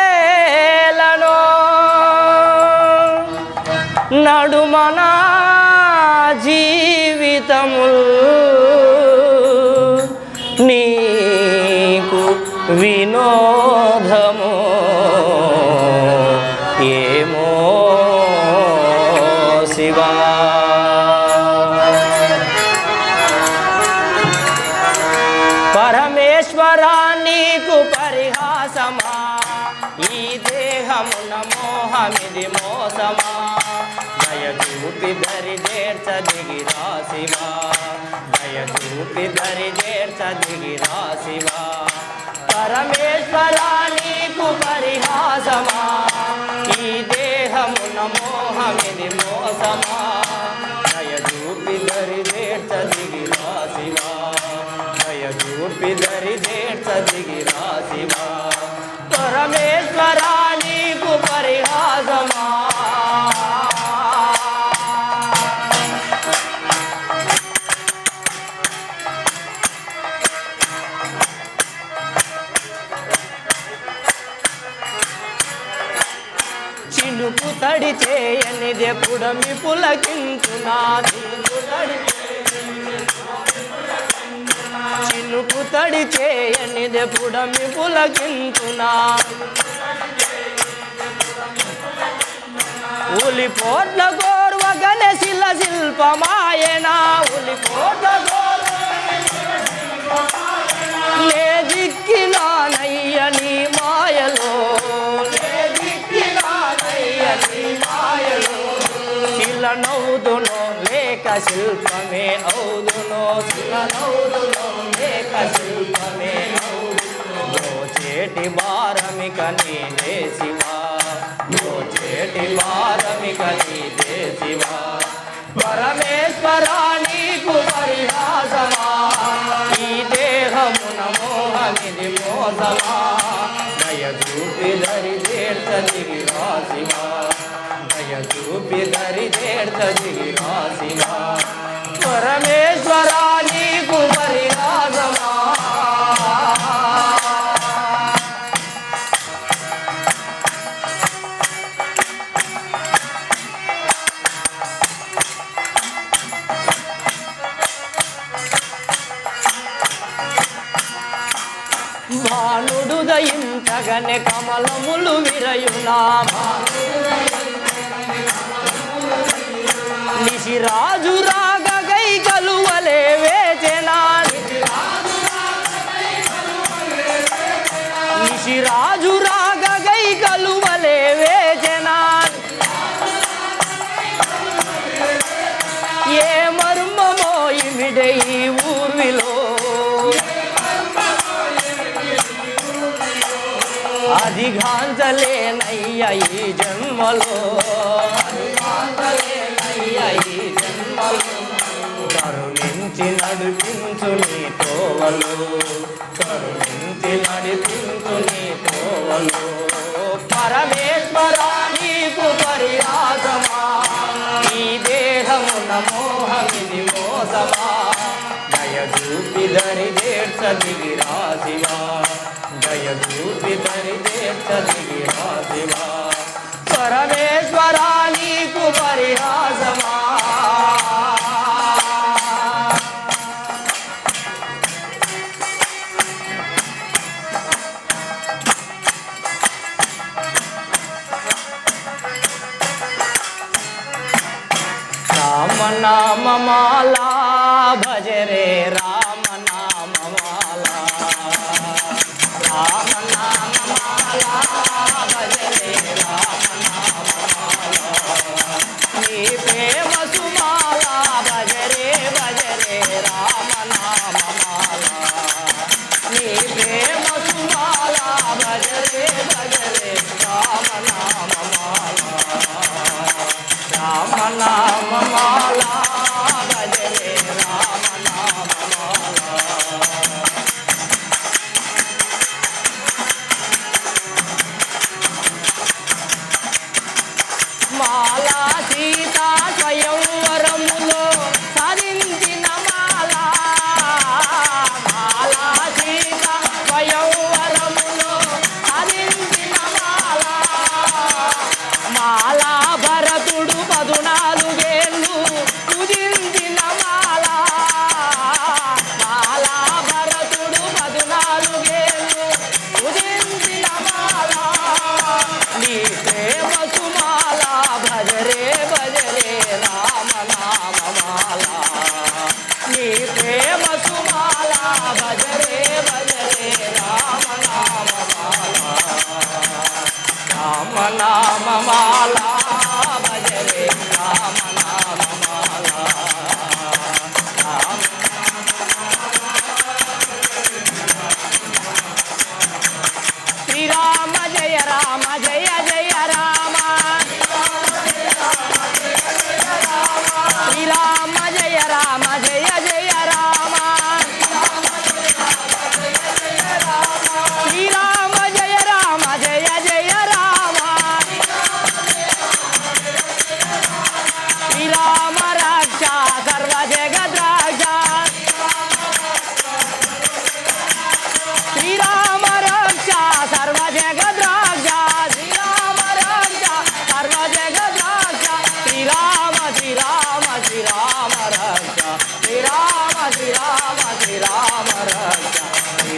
గిట్టించుడయేలను నడుమన జీవితముల్ నీకు వినోదము ఏమో శివా. పరమేశ్వరా నీకు పరిహాసమా? ఈ దేహమున మోహమిది మోసమా? దయ చూపి దరి చేర్చ దిగి రాశివా దయ చూపి దరి చేర్చ దిగి రాశివా పరమేశ్వరా నీకు పరిహాసమా? ఈ దేహమున మోహమిది మోసమా? చేయనిదే పుడమి పులకించునా చినుకు తడి చినుకు తడి చేయనిదే పుడమి పులకించునా ఉలిపోట్ల గోర్వ గణశిల శిల్పమాయనా? ఉలిపోట్ల లే శిల లేక శిల్పమే ఔదునో శిల లేక శిల్పమే ఔదునో చేటి భారమిక నీదే శివా చేటి భారమిక నీదే శివా పరమేశ్వరా నీకు పరిహాసమా. ఈ దేహమున మోహమిది మోసమా. చూపి దరి తీర్చ దిగిరా పరమేశ్వరా నీకు పరిహాసమా భానుడు కమలములు విరయునా. అధిగాంతలేనయ్య ఈ జన్మలో. కరుణించి నడిపించు నీ తోవలు కరుణించి నడిపించు నీ తోవలు పరమేశ్వరా నీకు పరిహాసమా నీ దేహమున మోహమిది మోసమా? దయచూపి దరి దేర్చ దిగిరాశివా శివా దయ చూపి దరి రామ నామమాలా భజరే రామ నామ మాలా రామ నామ మాలా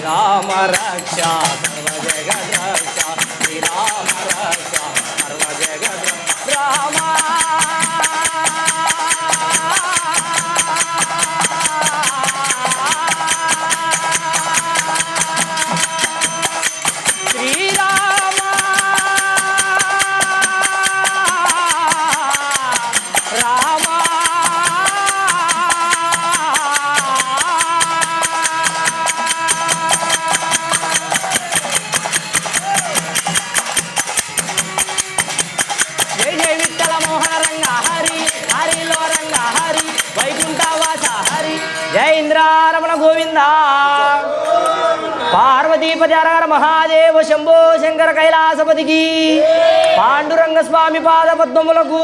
राम रक्षा। గోవింద పార్వతీ అరహర మహాదేవ శంభో శంకర కైలాసపతికి పాండురంగ స్వామి పాద పద్మములకు